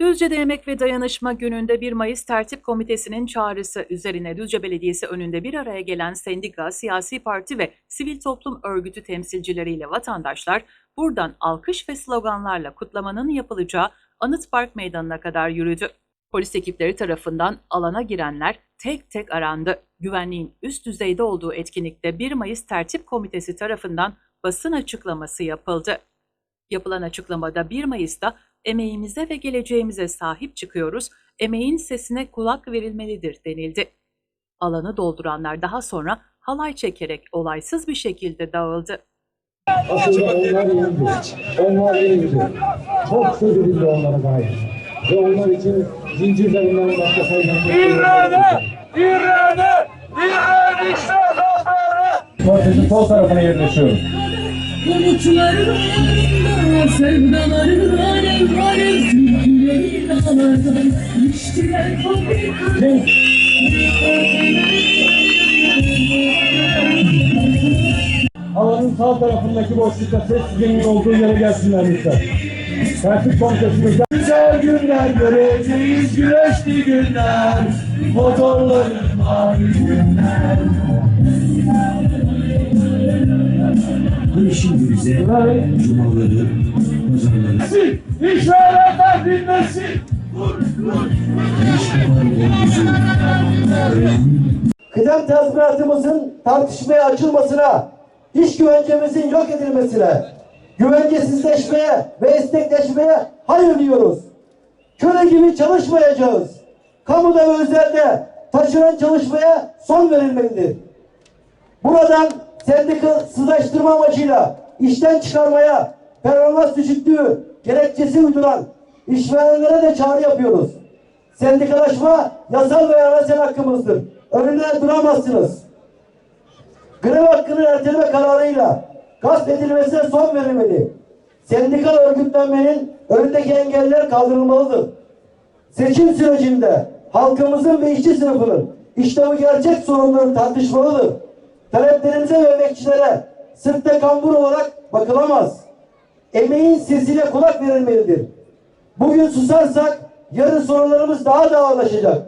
Düzce'de Emek ve Dayanışma Günü'nde 1 Mayıs Tertip Komitesi'nin çağrısı üzerine Düzce Belediyesi önünde bir araya gelen sendika, siyasi parti ve sivil toplum örgütü temsilcileriyle vatandaşlar buradan alkış ve sloganlarla kutlamanın yapılacağı Anıt Park Meydanı'na kadar yürüdü. Polis ekipleri tarafından alana girenler tek tek arandı. Güvenliğin üst düzeyde olduğu etkinlikte 1 Mayıs Tertip Komitesi tarafından basın açıklaması yapıldı. Yapılan açıklamada 1 Mayıs'ta emeğimize ve geleceğimize sahip çıkıyoruz, emeğin sesine kulak verilmelidir denildi. Alanı dolduranlar daha sonra halay çekerek olaysız bir şekilde dağıldı. Aslında onlar iyiydi. Onlar iyiydi. Çok sözü onlara dair. Ve onlar için zincirlerinden başka sayıdan İrade! İrade! İrade işte! Kortesin sol tarafına yerleşiyoruz. Umutlarımda, sevdalarımda alev alev Türküleri dağlardan düştüler fabrika Alanın sağ tarafındaki boşlukta sessizliğin olduğu yere gelsinler lütfen. Tertip komitesimizden Güzel günler göreceğiz, güneşli günler, motorların mavi günler. Şimdi bize cumaları, pazarları, işverenler dinlesin. kıdem tazminatımızın tartışmaya açılmasına, iş güvencemizin yok edilmesine, güvencesizleşmeye ve esnekleşmeye hayır diyoruz. Köle gibi çalışmayacağız. Kamuda ve özelde taşıran çalışmaya son verilmelidir. Buradan sendikasızlaştırma amacıyla işten çıkarmaya performans düşüklüğü gerekçesi uyduran işverenlere de çağrı yapıyoruz. Sendikalaşma yasal ve anayasal hakkımızdır. Önüne duramazsınız. Grev hakkının erteleme kararıyla gasp edilmesine son verilmeli. Sendikal örgütlenmenin önündeki engeller kaldırılmalıdır. Seçim sürecinde halkımızın ve işçi sınıfının işte bu gerçek sorunları tartışmalıdır. Taleplerimize ve emekçilere sırtta kambur olarak bakılamaz. Emeğin sesine kulak verilmelidir. Bugün susarsak yarın sorunlarımız daha da ağırlaşacak.